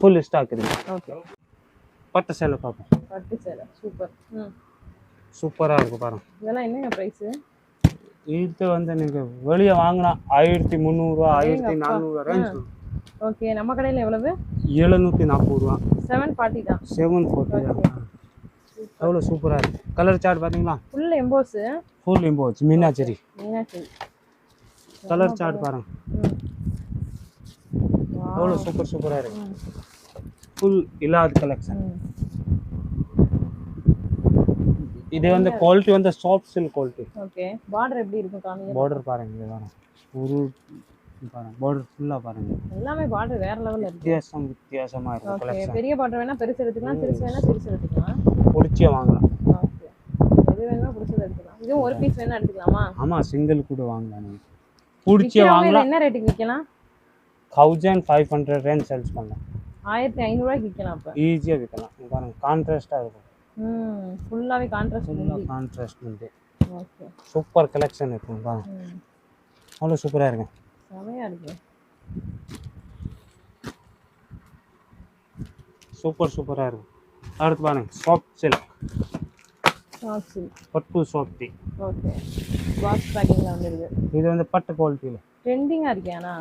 ஃபுல் ஸ்டாக் இருக்கு ஓகே பட்டு சேலை பார்ப்போம். பட்டு சேலை. சூப்பர் ம் சூப்பரா இருக்கு பாருங்க. இதெல்லாம் என்னங்க ப்ரைஸு இது வந்து நீங்க வெளியே வாங்கினா ஆயிரத்தி முந்நூறுரூவா ஆயிரத்தி நானூறுரூவா ரேஞ்ச் ஓகே நம்ம கடையில் எவ்வளவு? எழுநூத்தி நாற்பது ரூபா. செவன் ஃபார்ட்டி தான். செவன் ஃபோர்ட்டி எவ்வளோ சூப்பரா இருக்கு. கலர் சார்ட் பாத்தீங்களா? ஃபுல் எம்போஸு ஃபுல் இம்போச் மீனாச்சேரி மீனாட்சி. கலர் சார்ட் பாருங்க. ம் எவ்வளோ சூப்பர் சூப்பராக இருக்கு. ஃபுல் இல்லாத கலெக்ஷன் இது வந்து குவாலிட்டி வந்து soft silk quality okay border எப்படி இருக்கும் காமிங்க? பார்டர் பாருங்க இது வரும் ஒரு பாருங்க பார்டர் ஃபுல்லாக பாருங்க. எல்லாமே பார்டர் வேற லெவல்ல இருக்கு. வித்தியாசம் வித்தியாசமா இருக்கும் ஓகே கலெக்ஷன் பெரிய பார்டர் வேணா பெருசு எடுத்துக்கலாம் சிறுசு வேணா சிறுசு எடுத்துக்கலாம். பிடிச்சே வாங்கலாம். ஓகே எது வேணா பிடிச்சது எடுத்துக்கலாம். இதுவும் ஒரு பீஸ் வேணா எடுத்துக்கலாமா? ஆமா சிங்கிள் கூட வாங்கலாம் நீங்க. பிடிச்சே இதை வாங்கலாம். என்ன ரேட்டுக்கு ஃபைவ் ஹண்ட்ரட் ரேஞ்ச் சேல்ஸ் பண்ணலாம். ஆயிரத்தி ஐநூறுரூவாய்க்கு விற்கலாம் அப்போ. ஈஸியாக விற்கலாம் இங்க பாருங்க கான்ட்ராஸ்டாக இருக்கும். ஃபுல்லாகவே கான்ட்ராஸ்ட் ஃபுல்லாக கான்ட்ராஸ்ட் வந்து ஓகே சூப்பர் கலெக்ஷன் இருக்கும் பாருங்க. அவ்வளோ சூப்பராக இருக்கும் செமையா இருக்கு. சூப்பர் சூப்பராக இருக்கும் அடுத்து பாருங்க சாஃப்ட் சில்க் சாஃப்ட் சில்க் பட்டு சாஃப்டி ஓகே பாக்ஸ் பேக்கிங்கில் வந்துருக்கு இது வந்து பட்டு குவாலிட்டியில் ட்ரெண்டிங்காக இருக்கே அண்ணா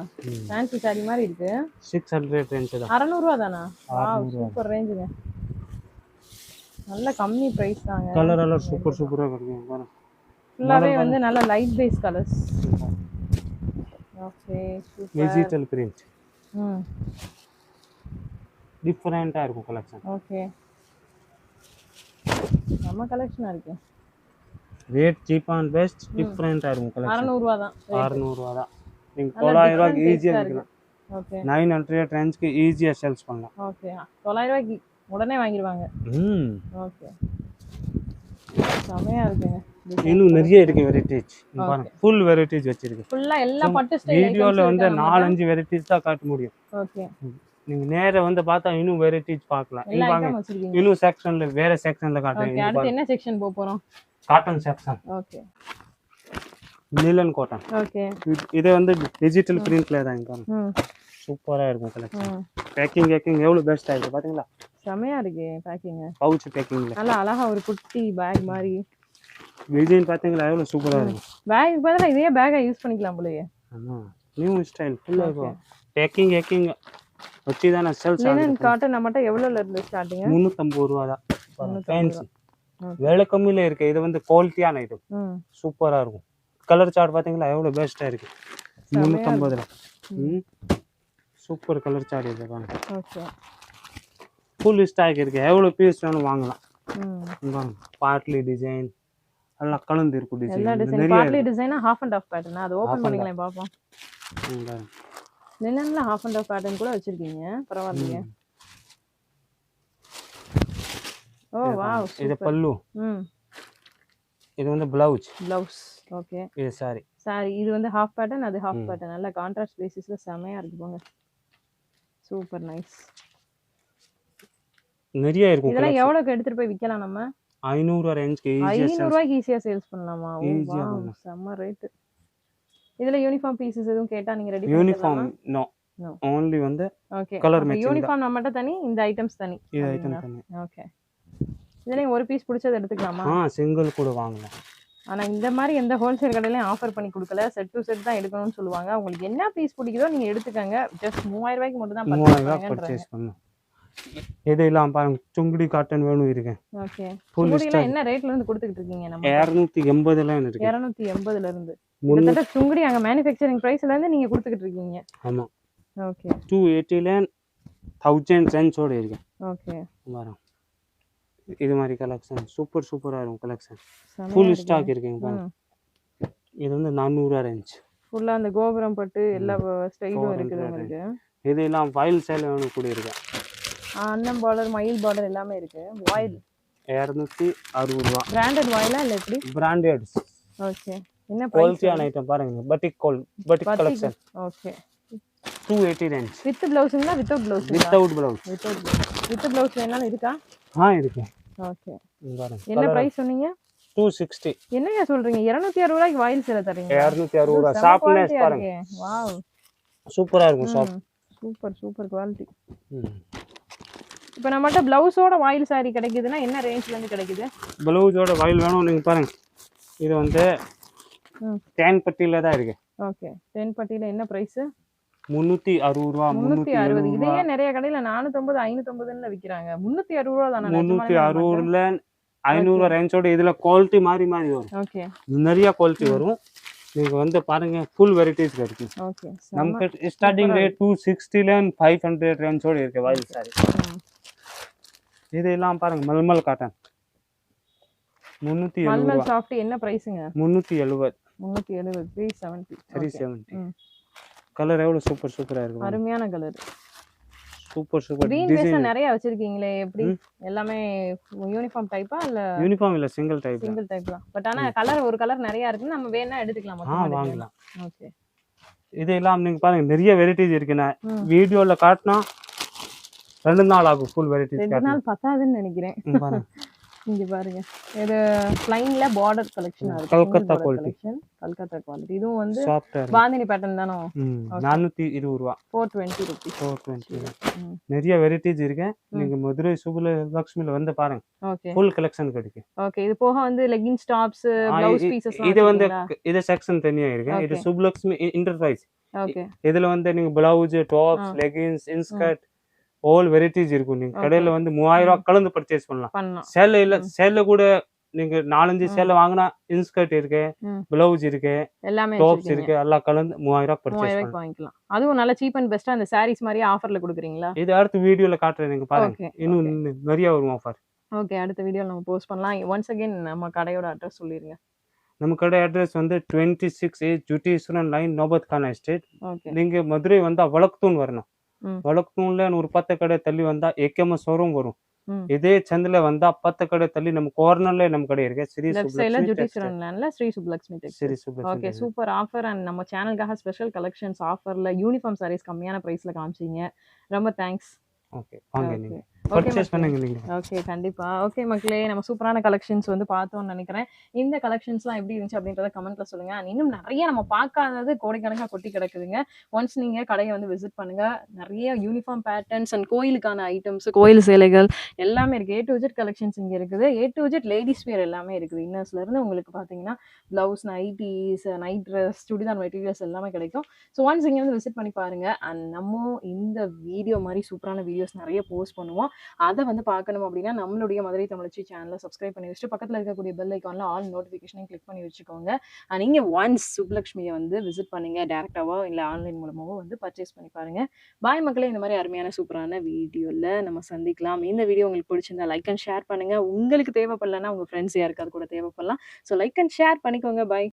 ஃபேன்சி சாரி மாதிரி இருக்கு. சிக்ஸ் ஹண்ட்ரட் ரேஞ்ச் தான். அறநூறுவா தானா. சூப்பர் ரேஞ்சுங்க நல்ல கம்மி ப்ரைஸ் தாங்க. கலர் எல்லாம் சூப்பர் சூப்பராக கிடைக்கும் பாருங்க. ஃபுல்லாகவே வந்து நல்ல light base colours okay super digital print ம். டிஃப்ரெண்ட்டாக இருக்கும் கலெக்ஷன் ஓகே நம்ம கலெக்ஷனாக இருக்கு. ரேட் சீப் அண்ட் பெஸ்ட் டிஃப்ரெண்ட்டாக இருக்கும் கலெக்ஷன் அறநூறுவா தான் அறுநூறுவா தான். நீங்கள் தொள்ளாயிரம் ரூபாய்க்கு ஈஸியாக இருக்கு. விற்கலாம் ஓகே நைன் ஹண்ட்ரட் ரேஞ்சுக்கு ஈஸியாக சேல்ஸ் பண்ணலாம். ஓகே தொள்ளாயிரம் ரூபாய்க்கு உடனே வாங்கிடுவாங்க ம். ஓகே செமையா இருக்குங்க. இன்னும் நிறைய இருக்கு வெரைட்டிஸ் பாருங்க ஃபுல் வெரைட்டிஸ் வச்சிருக்கு. ஃபுல்லா எல்லா பட்டு ஸ்டைல் வீடியோவில் வந்து நாலஞ்சு வெரைட்டிஸ் தான் காட்ட முடியும். ஓகே நீங்கள் நேரா வந்து பார்த்தா இன்னும் வெரைட்டிஸ் பார்க்கலாம். இங்க பாருங்க இன்னும் செக்ஷன்ல வேற செக்ஷன்ல காட்டுறேன். அடுத்து என்ன செக்ஷன் போக போறோம்? Cotton section okay linen cotton okay இது வந்து டிஜிட்டல் பிரிண்ட்ல தான் இங்க ம் சூப்பரா இருக்கும் கலெக்ஷன் பேக்கிங் கேக்கிங் எவ்வளவு பெஸ்ட் ஆயிருக்கு பாத்தீங்களா? செமையா இருக்கு பேக்கிங் பவுச் பேக்கிங்ல நல்லா அழகா ஒரு குட்டி பேக் மாதிரி. டிசைன் பாத்தீங்களா? எவ்வளவு சூப்பரா இருக்கும் பேக் பதிலா இதே பேக்கை யூஸ் பண்ணிக்கலாம் போலயே. ஆமா நியூ ஸ்டைல் ஃபுல்லா இருக்கும். பேக்கிங் கேக்கிங் வச்சு தானே சேல்ஸ் லினன் காட்டன் நம்மகிட்ட எவ்வளோல இருந்து ஸ்டார்டிங் முந்நூற்றம்பது ரூபா தான். ஃபேன்சி. விலை கம்மியில இருக்கு. இது வந்து குவாலிட்டியான ம். சூப்பரா இருக்கும். கலர் சார்ட் பாத்தீங்களா? எவ்வளவு பெஸ்டா இருக்கு. முந்நூற்றம்பதுல ம். சூப்பர் கலர் சார்ட் இது ஓகே. ஃபுல் ஸ்டாக் இருக்கு. எவ்வளவு பீஸ் வேணும் வாங்கலாம். பாருங்க. பாட்லி டிசைன் எல்லாம் கலந்து இருக்கும் எல்லா டிசைன் டிசைன் பார்ட்லி டிசைனா ஹாஃப் அண்ட் ஆஃப் பேட்டர்ன் அது ஓபன் பண்ணிக்கலாம் பாப்போம். லினன்ல ஹாஃப் அண்ட் ஆஃப் பேட்டர்ன் கூட வச்சிருக்கீங்க. பரவாயில்லையே ஓ வாவ் இது பல்லு. ம். இது வந்து பிளவுஸ் ப்ளவுஸ் ஓகே இது சாரி சாரி இது வந்து ஹாஃப் பேட்டர்ன் அது ஹாஃப் பேட்டர்ன் நல்ல கான்ட்ராஸ்ட் பேசிஸ்ல செமையா இருக்கு போங்க. சூப்பர் நைஸ் நிறைய இருக்கும் இதெல்லாம் எவ்வளவுக்கு எடுத்துட்டு போய் விக்கலாம் நம்ம? ஐநூறு ரேஞ்ச்க்கு ஈஸியா ஐநூறு ரூபாய்க்கு ஈஸியா சேல்ஸ் பண்ணலாமா? பண்ணலாம். செம்ம ரேட் இதுல யூனிஃபார்ம் பீசஸ் எதுவும் கேட்டா நீங்க ரெடி யூனிஃபார்ம் நோ. ஓன்லி வந்து ஓகே matching தான். யூனிஃபார்ம் நம்மகிட்ட தனி இந்த ஐட்டம்ஸ் தனி. இது ஐட்டம் தண்ணி ஓகே இதுலயும் ஒரு பீஸ் பிடிச்சது எடுத்துக்கலாமா? ஆ சிங்கிள் கூட வாங்கலாம். ஆனா இந்த மாதிரி எந்த ஹோல்சேல் கடையிலயும் ஆஃபர் பண்ணி கொடுக்கல. செட் டு செட் தான் எடுக்கணும்னு சொல்லுவாங்க. உங்களுக்கு என்ன பீஸ் பிடிக்குதோ நீங்க எடுத்துக்கங்க. ஜஸ்ட் மூவாயிரம் ரூபாய்க்கு மட்டும் தான் மூவாயிரம் ரூபாய் பர்ச்சேஸ் இது இல்லாம பாருங்க சுங்குடி காட்டன் வேணும் இருக்கேன் ஓகே சுங்குடியில என்ன ரேட்ல இருந்து கொடுத்துக்கிட்டு இருக்கீங்க நம்ம? இரநூத்தி எண்பதுல இருக்கு. இருநூத்தி எண்பதுல இருந்து. கிட்டத்தட்ட சுங்குடி அங்க மேனுஃபேக்சரிங் பிரைஸ்ல இருந்து நீங்க கொடுத்துக்கிட்டு இருக்கீங்க. ஆமா. ஓகே டூ எயிட்டில தௌசண்ட் ரேஞ்சோட இருக்கு. ஓகே வரும் இது மாதிரி கலெக்ஷன் சூப்பர் சூப்பரா இருக்கும் கலெக்ஷன் ஃபுல் ஸ்டாக் இருக்குங்க. பாருங்க. இது வந்து நானூறுவா ரேஞ்ச் ஃபுல்லா அந்த கோபுரம் பட்டு எல்லா ஸ்டைலும் இருக்குது இது எல்லாம் வயல் சேலை வேணும் கூட இருக்கு அண்ணன் பார்டர் மயில் பார்டர் எல்லாமே இருக்கு. வாயில் இரநூத்தி அறுபது ரூபா. பிராண்டட் வாயிலா இல்ல எப்படி? பிராண்டட் ஓகே என்ன குவாலிட்டியான ஐட்டம் பாருங்க. Batik goal batik collection okay two eighty range with பிளவுஸுங்களா without blouse without blouse without with blouse வேணாலும் இருக்கா? ஆ இருக்கு. ஓகே. என்ன பிரைஸ் சொன்னீங்க? டூ சிக்ஸ்டி என்னங்க சொல்றீங்க? இருநூத்தி அறுபது ரூபாய்க்கு வாயில் சேலை தரீங்க இரநூத்தி அறுபது ரூபா. ஷாப்னஸ் பாருங்க. வாவ் சூப்பரா இருக்கும் ஷாப் சூப்பர் சூப்பர் குவாலிட்டி இப்போ நம்மகிட்ட பிளவுஸோட வாயில் saree கிடைக்குதுன்னா என்ன ரேஞ்ச்ல இருந்து கிடைக்குது? பிளவுஸோட வயல் வேணும் நீங்க பாருங்க. இது வந்து ம். தேன் பட்டியில தான் இருக்கு. ஓகே. டென் பட்டியில என்ன பிரைஸ் முந்நூத்தி அறுபது ரூபா முன்னூத்தி அறுபது. இதையே நிறைய கடையில நானூத்தொன்பது ஐநூத்தொன்பதுன்னு விக்கிறாங்க. முன்னூத்தி அறுபது ரூபா தானே முந்நூத்தி அறுபதுல ஐநூறு ரேஞ்சோட இதுல குவாலிட்டி மாறி மாறி வரும். நிறைய குவாலிட்டி வரும். நீங்கள் வந்து பாருங்க ஃபுல் வெரைட்டிஸ் ஓகே. நமக்கு ஸ்டார்டிங் ரேட் டூ சிக்ஸ்டிலேருந்து ஃபைவ் ஹண்ட்ரட் ரேஞ்சோடு இருக்கு வாயில் சாரி இதெல்லாம் பாருங்க மல்மல் காட்டன் எழுபது மல்மல் சாஃப்ட் என்ன பிரைஸுங்க முந்நூற்றி எழுபது. முந்நூற்றி எழுபது three seventy three seventy. Colour எவ்வளோ சூப்பர் சூப்பராக இருக்கு. அருமையான கலர் சூப்பர் சூப்பர் கிரீன் நிறைய வச்சிருக்கீங்களே எப்படி? எல்லாமே யூனிஃபார்ம் டைப்பா இல்ல யூனிஃபார்ம் இல்லை சிங்கிள் டைப் சிங்கிள் டைப் தான் பட் ஆனா கலர் ஒரு கலர் நிறைய இருக்கு நம்ம வேணா எடுத்துக்கலாம் ஆ வாங்கலாம் ஓகே இதெல்லாம் நீங்கள் பாருங்க நிறைய வெரைட்டிஸ் இருக்கு. நான் ம். வீடியோவில் காட்டினா ரெண்டு நாள் ஆகும் ஃபுல் வெரைட்டிஸ் ரெண்டு நாள் பத்தாதுன்னு நினைக்கிறேன். பாருங்க. இங்க பாருங்க. இது பிளைன்ல பார்டர் கலெக்ஷன் இருக்கு. கல்கத்தா collection. கல்கத்தா குவாலிட்டி இதுவும் வந்து பாந்தினி பேட்டர்ன் தானோ? நானூற்றி இருபது ரூபா. Four twenty rupees four twenty நிறைய வெரைட்டிஸ் இருக்கு நீங்க மதுரை சுபல லக்ஷ்மில வந்து பாருங்க. ஓகே ஃபுல் கலெக்ஷன் கிடைக்கும். ஓகே இது போக வந்து லெகின்ஸ் டாப்ஸ் பிளவுஸ் பீசஸ் இது வந்து இது செக்ஷன் தனியா இருக்கு இது. சுப்லக்ஷ்மி இன்டர்பிரைஸ் ஓகே இதுல வந்து நீங்க blouse tops leggings inskirt all varieties இருக்கும். நீங்க கடையில வந்து மூவாயிரம் ரூபாய் கலந்து பர்ச்சேஸ் பண்ணலாம். சேல்ல இல்ல சேல்ல கூட நீங்க நாலஞ்சு சேல்ல வாங்கினா இன்ஸ்கர்ட் இருக்கு. பிளவுஸ் இருக்கு எல்லாமே டாப்ஸ் இருக்கு எல்லாம் கலந்து மூவாயிரம் ரூபாய் வாங்கிக்கலாம். அதுவும் நல்ல சீப் அண்ட் பெஸ்டா அந்த சாரீஸ் மாதிரியே ஆஃபர்ல கொடுக்குறீங்களா? இது அடுத்த வீடியோல காட்டுறேன் நீங்க பாருங்க. இன்னும் நிறைய வரும் ஆஃபர் ஓகே அடுத்த வீடியோல நம்ம போஸ்ட் பண்ணலாம். ஒன்ஸ் அகைன் நம்ம கடையோட அட்ரஸ் சொல்லிருங்க. நம்ம கடை அட்ரஸ் வந்து twenty six A Jutteeswaran line Nobat Khan estate நீங்க மதுரை வந்தா வழக்குத்தூண் வரணும். ம். வழக்குத்தூண்ல ஒரு பத்து கடை தள்ளி வந்தா ஏகேஎம் ஷோரூம் வரும். இதே சந்தில வந்தா பத்து கடை தள்ளி நம்ம கார்னர்ல நம்ம கடை இருக்கு ஸ்ரீ சைடுல Subhalakshmi Sri Subhalakshmi Sri okay super offer and நம்ம சேனலுக்காக ஸ்பெஷல் கலெக்ஷன்ஸ் ஆஃபர்ல யூனிஃபார்ம் சாரீஸ் கம்மியான பிரைஸ்ல காமிச்சீங்க. ரொம்ப தேங்க்ஸ் ஓகே வாங்க நீங்க. பர்ச்சேஸ் பண்ணுங்க நீங்க ஓகே கண்டிப்பா. ஓகே மக்களே நம்ம சூப்பரான கலெக்ஷன்ஸ் வந்து பார்த்தோம்னு நினைக்கிறேன். இந்த கலெக்ஷன்ஸ்லாம் எப்படி இருந்துச்சு அப்படின்றத கமெண்ட்ல சொல்லுங்க. இன்னும் நிறைய நம்ம பார்க்காதது கோடைக்கணக்கா கொட்டி கிடக்குதுங்க. ஒன்ஸ் நீங்க கடையை வந்து விசிட் பண்ணுங்க. நிறைய யூனிஃபார்ம் பேட்டர்ன்ஸ் அண்ட் கோயிலுக்கான ஐட்டம்ஸ் கோயில் சேலைகள் எல்லாமே இருக்கு. ஏ டு ஜெட் கலெக்ஷன்ஸ் இங்க இருக்குது. A to Z ladies wear எல்லாமே இருக்குது. இன்னர்ஸ்ல இருந்து உங்களுக்கு பாத்தீங்கன்னா blouse nighties night dress churidar materials எல்லாமே கிடைக்கும். ஸோ ஒன்ஸ் இங்கே வந்து விசிட் பண்ணி பாருங்க. அண்ட் நம்ம இந்த வீடியோ மாதிரி சூப்பரான வீடியோஸ் நிறைய போஸ்ட் பண்ணுவோம். அதை வந்து பார்க்கணும் அப்படின்னா நம்மளுடைய மதுரை தமிழ்ச்சி சேனலை சப்ஸ்கிரைப் பண்ணி வச்சுட்டு பக்கத்தில் இருக்கக்கூடிய பெல் ஐக்கானில் ஆல் நோட்டிஃபிகேஷனையும் கிளிக் பண்ணி வச்சுக்கோங்க. நீங்கள் ஒன்ஸ் சுப்லக்ஷ்மியை வந்து விசிட் பண்ணுங்க டேரெக்டாவோ இல்லை ஆன்லைன் மூலமாவோ வந்து பர்ச்சேஸ் பண்ணி பாருங்க. பாய் மக்களே இந்த மாதிரி அருமையான சூப்பரான வீடியோவில் நம்ம சந்திக்கலாம். இந்த வீடியோ உங்களுக்கு பிடிச்சிருந்தா லைக் அண்ட் ஷேர் பண்ணுங்க. உங்களுக்கு தேவைப்படலன்னா உங்கள் ஃப்ரெண்ட்ஸ் யாருக்காவது கூட தேவைப்படலாம். ஸோ லைக் அண்ட் ஷேர் பண்ணிக்கோங்க. பாய்